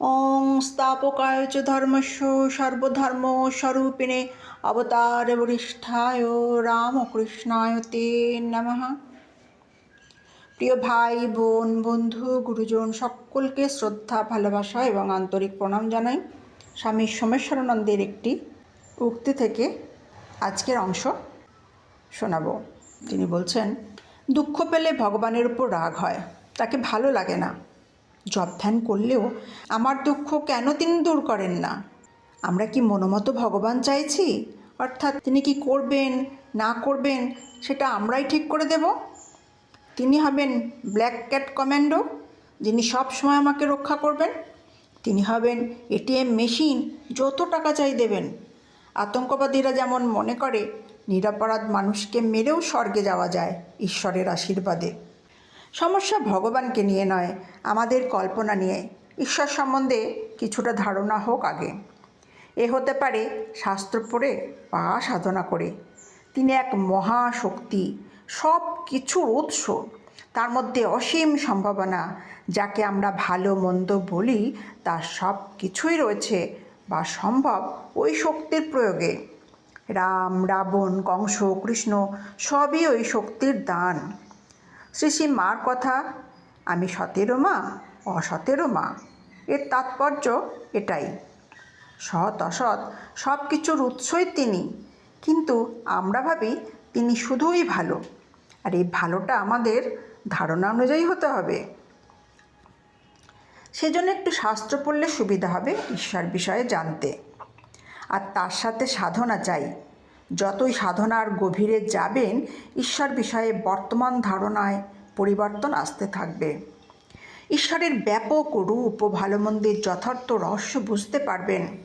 ওং স্থাপকায় চ ধর্মস্য সর্বধর্ম স্বরূপিণে অবতার বরিষ্ঠায় রামকৃষ্ণায় তে নমঃ প্রিয় ভাই বোন বন্ধু গুরুজন সকলকে শ্রদ্ধা, ভালোবাসা এবং আন্তরিক প্রণাম জানাই। স্বামী সোমেশ্বরানন্দের একটি উক্তি থেকে আজকের অংশ শোনাবো। তিনি বলছেন, দুঃখ পেলে ভগবানের উপর রাগ হয়, তাকে ভালো লাগে না। জপ ধ্যান করলেও আমার দুঃখ কেন তিনি দূর করেন না? আমরা কি মনোমতো ভগবান চাইছি? অর্থাৎ তিনি কি করবেন, না করবেন, সেটা আমরাই ঠিক করে দেব? তিনি হবেন ব্ল্যাক ক্যাট কমান্ডো, যিনি সব সময় আমাকে রক্ষা করবেন। তিনি হবেন এটিএম মেশিন, যত টাকা চাই দেবেন। আতঙ্কবাদীরা যেমন মনে করে, নিরাপরাধ মানুষকে মেরেও স্বর্গে যাওয়া যায় ঈশ্বরের আশীর্বাদে। সমস্যা ভগবানকে নিয়ে নয়, আমাদের কল্পনা নিয়ে। ঈশ্বর সম্বন্ধে কিছুটা ধারণা হোক আগে। এ হতে পারে শাস্ত্র পড়ে বা সাধনা করে। তিনি এক মহাশক্তি, সব কিছুর উৎস। তার মধ্যে অসীম সম্ভাবনা, যাকে আমরা ভালো মন্দ বলি তার সব কিছুই রয়েছে বা সম্ভব ওই শক্তির প্রয়োগে। রাম, রাবণ, কংস, কৃষ্ণ সবই ওই শক্তির দান। শ্রী শ্রী মার কথা, আমি সতেরো মা, অসতেরো মা। এর তাৎপর্য এটাই। সৎ, অসৎ সব কিছুর উৎসই তিনি। কিন্তু আমরা ভাবি তিনি শুধুই ভালো। আর এই ভালোটা আমাদের ধারণা অনুযায়ী হতে হবে। সেজন্য একটু শাস্ত্র পড়লে সুবিধা হবে ঈশ্বর বিষয়ে জানতে। আর তার সাথে সাধনা চাই। যতই সাধনার গভীরে যাবেন, ঈশ্বর বিষয়ে বর্তমান ধারণায় পরিবর্তন আসতে থাকবে। ঈশ্বরের ব্যাপক রূপ ও ভালো মন্দির যথার্থ রহস্য বুঝতে পারবেন।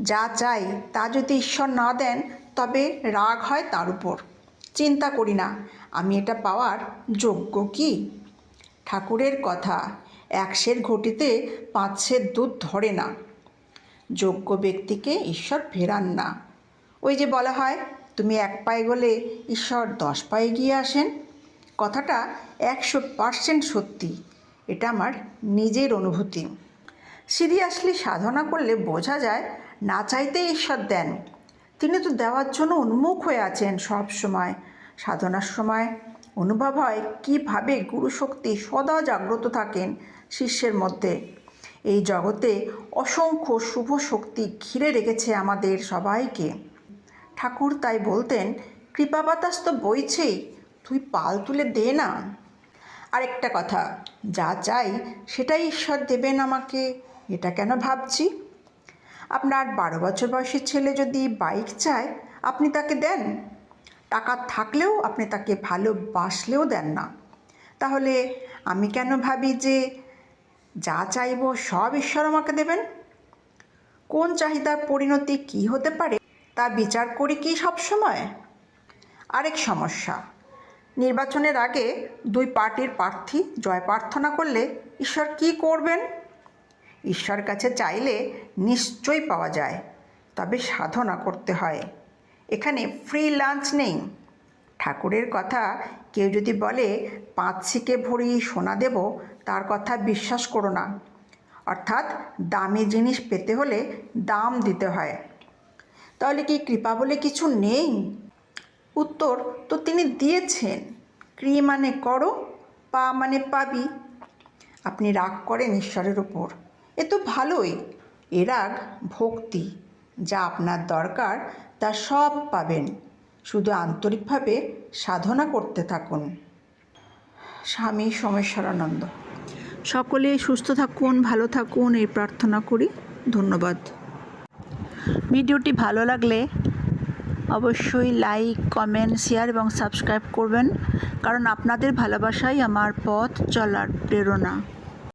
যা চাই তা যদি ঈশ্বর না দেন, তবে রাগ হয় তার উপর। চিন্তা করি না, আমি এটা পাওয়ার যোগ্য কি? ঠাকুরের কথা একশের ঘটিতে পাঁচশের দুধ ধরে না। যোগ্য ব্যক্তিকে ঈশ্বর ফেরান না। ওই যে বলা হয়, তুমি এক পায়ে গেলে ঈশ্বর দশ পায়ে গিয়ে আসেন। কথাটা একশো পার্সেন্ট সত্যি। এটা আমার নিজের অনুভূতি। সিরিয়াসলি সাধনা করলে বোঝা যায়, না চাইতে ঈশ্বর দেন। তিনি তো দেওয়ার জন্য উন্মুখ হয়ে আছেন সব সময়। সাধনার সময় অনুভব হয় কীভাবে গুরুশক্তি সদা জাগ্রত থাকেন শিষ্যের মধ্যে। এই জগতে অসংখ্য শুভ শক্তি ঘিরে রেখেছে আমাদের সবাইকে। ঠাকুর তাই বলতেন, কৃপা বাতাস তো বইছেই, তুই পাল তুলে দে না। আরেকটা কথা, যা চাই সেটাই ঈশ্বর দেবেন আমাকে, এটা কেন ভাবছি? আপনার বারো বছর বয়সী ছেলে যদি বাইক চায়, আপনি তাকে দেন। টাকা থাকলেও আপনি তাকে ভালোবাসলেও দেন না। তাহলে আমি কেন ভাবি যে যা চাইব সব ঈশ্বর আমাকে দেবেন? কোন চাহিদার পরিণতি কি হতে পারে? তা বিচার করি কি সবসময়? আরেক সমস্যা। নির্বাচনের আগে দুই পার্টির প্রার্থী জয় প্রার্থনা করলে ঈশ্বর কি করবেন? ঈশ্বর কাছে চাইলে নিশ্চয়ই পাওয়া যায়, তবে সাধনা করতে হয়। এখানে ফ্রি লাঞ্চ নেই। ঠাকুরের কথা কেউ যদি বলে, পাঁচ শিকে ভরি সোনা দেব তার কথা বিশ্বাস করো না। অর্থাৎ দামি জিনিস পেতে হলে দাম দিতে হয়। তাহলে কি কৃপা বলে কিছু নেই? উত্তর তো তিনি দিয়েছেন। ক্রি মানে করো, পা মানে পাবি। আপনি রাগ করেন ঈশ্বরের ওপর এ তো ভালোই। এ রাগ ভক্তি, যা আপনার দরকার, তা সব পাবেন। শুধু আন্তরিকভাবে সাধনা করতে থাকুন। স্বামী সোমেশ্বরানন্দ। সকলে সুস্থ থাকুন, ভালো থাকুন, এই প্রার্থনা করি। ধন্যবাদ। ভিডিওটি ভালো লাগলে অবশ্যই লাইক, কমেন্ট, শেয়ার এবং সাবস্ক্রাইব করবেন, কারণ আপনাদের ভালোবাসাই আমার পথ চলার প্রেরণা।